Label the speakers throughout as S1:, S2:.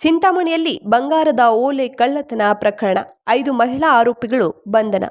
S1: ಚಿಂತಾಮಣಿಯಲ್ಲಿ ಬಂಗಾರದ ಓಲೆ ಕಳ್ಳತನ ಪ್ರಕರಣ. ಐದು ಮಹಿಳಾ ಆರೋಪಿಗಳು ಬಂಧನ.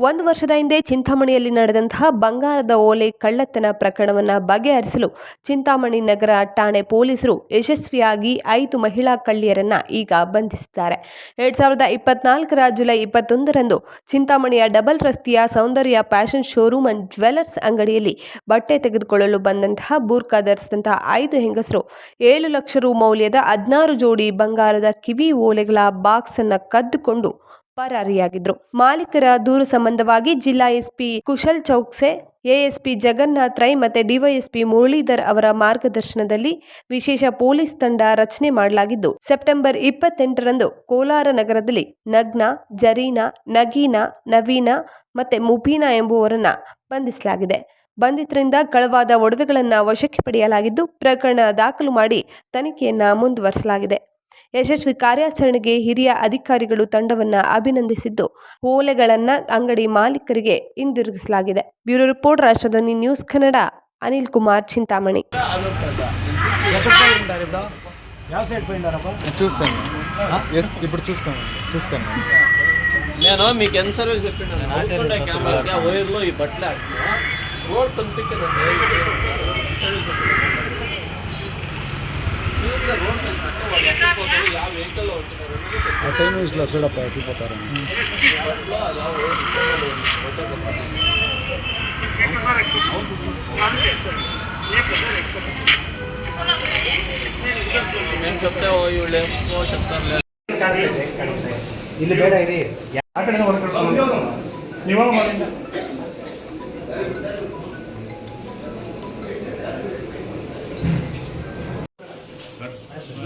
S1: ಒಂದು ವರ್ಷದ ಹಿಂದೆ ಚಿಂತಾಮಣಿಯಲ್ಲಿ ನಡೆದಂತಹ ಬಂಗಾರದ ಓಲೆ ಕಳ್ಳತನ ಪ್ರಕರಣವನ್ನು ಬಗೆಹರಿಸಲು ಚಿಂತಾಮಣಿ ನಗರ ಠಾಣೆ ಪೊಲೀಸರು ಯಶಸ್ವಿಯಾಗಿ ಐದು ಮಹಿಳಾ ಕಳ್ಳಿಯರನ್ನ ಈಗ ಬಂಧಿಸಿದ್ದಾರೆ. ಎರಡ್ ಸಾವಿರದ ಇಪ್ಪತ್ನಾಲ್ಕರ ಜುಲೈ ಇಪ್ಪತ್ತೊಂದರಂದು ಚಿಂತಾಮಣಿಯ ಡಬಲ್ ರಸ್ತೆಯ Soundarya fashion showroom and jewellers ಅಂಗಡಿಯಲ್ಲಿ ಬಟ್ಟೆ ತೆಗೆದುಕೊಳ್ಳಲು ಬಂದಂತಹ ಬೂರ್ಖಾ ಧರಿಸಿದಂತಹ ಐದು ಹೆಂಗಸರು ಏಳು ಲಕ್ಷ ರು ಮೌಲ್ಯದ ಹದಿನಾರು ಜೋಡಿ ಬಂಗಾರದ ಕಿವಿ ಓಲೆಗಳ ಬಾಕ್ಸ್ ಅನ್ನು ಕದ್ದುಕೊಂಡು ಪರಾರಿಯಾಗಿದ್ರು ಮಾಲೀಕರ ದೂರು ಸಂಬಂಧವಾಗಿ ಜಿಲ್ಲಾ ಎಸ್ಪಿ ಕುಶಲ್ ಚೌಕ್ಸೆ, ಎಎಸ್ಪಿ ಜಗನ್ನಾಥ್ ರೈ ಮತ್ತೆ ಡಿವೈಎಸ್ಪಿ ಮುರಳೀಧರ್ ಅವರ ಮಾರ್ಗದರ್ಶನದಲ್ಲಿ ವಿಶೇಷ ಪೊಲೀಸ್ ತಂಡ ರಚನೆ ಮಾಡಲಾಗಿದ್ದು, ಸೆಪ್ಟೆಂಬರ್ ಇಪ್ಪತ್ತೆಂಟರಂದು ಕೋಲಾರ ನಗರದಲ್ಲಿ ನಗ್ನ, ಜರೀನಾ, ನಗೀನಾ, ನವೀನಾ ಮತ್ತೆ ಮುಬೀನಾ ಎಂಬುವರನ್ನ ಬಂಧಿಸಲಾಗಿದೆ. ಬಂಧಿತರಿಂದ ಕಳವಾದ ಒಡವೆಗಳನ್ನು ವಶಕ್ಕೆ ಪಡೆಯಲಾಗಿದ್ದು, ಪ್ರಕರಣ ದಾಖಲು ಮಾಡಿ ತನಿಖೆಯನ್ನು ಮುಂದುವರಿಸಲಾಗಿದೆ. ಯಶಸ್ವಿ ಕಾರ್ಯಾಚರಣೆಗೆ ಹಿರಿಯ ಅಧಿಕಾರಿಗಳು ತಂಡವನ್ನು ಅಭಿನಂದಿಸಿದ್ದು ಓಲೆಗಳನ್ನು ಅಂಗಡಿ ಮಾಲೀಕರಿಗೆ ಹಿಂದಿರುಗಿಸಲಾಗಿದೆ bureau report Rashtradhwani news Kannada Anil Kumar Chintamani
S2: ఎక్కడ పోయింటారు ఇప్పుడు ಯಾವ సైడ్ పోయిండారప్ప
S3: చూస్తాను ఎస్ ఇప్పుడు చూస్తాను చూస్తాను
S4: నేను మీకు ఎన్నిసార్లు చెప్పినాను అనుకుంటే కెమెరాకి ఆ వైర్లో ఈ బట్టలు ఆడుతున్నా రోడ్ కనిపించదండి క్లియర్గా రోడ్ కనిపిస్తే వాళ్ళు ఎక్కడ పోతారు ಯಾವ వెహికల్లో ఉంటున్నారు అనేది తెలియదు.
S2: ఆ టైం వేస్ట్లో చూడప్ప ఎత్తిపోతారని
S4: బట్టలో అలా వైర్ బట్ట మేము చెప్తే ఓ వీళ్ళు ఏమో చెప్తారు
S2: ಇಲ್ಲಿ ಬೇಡ ಇರಿ ಆ ಕಡೆ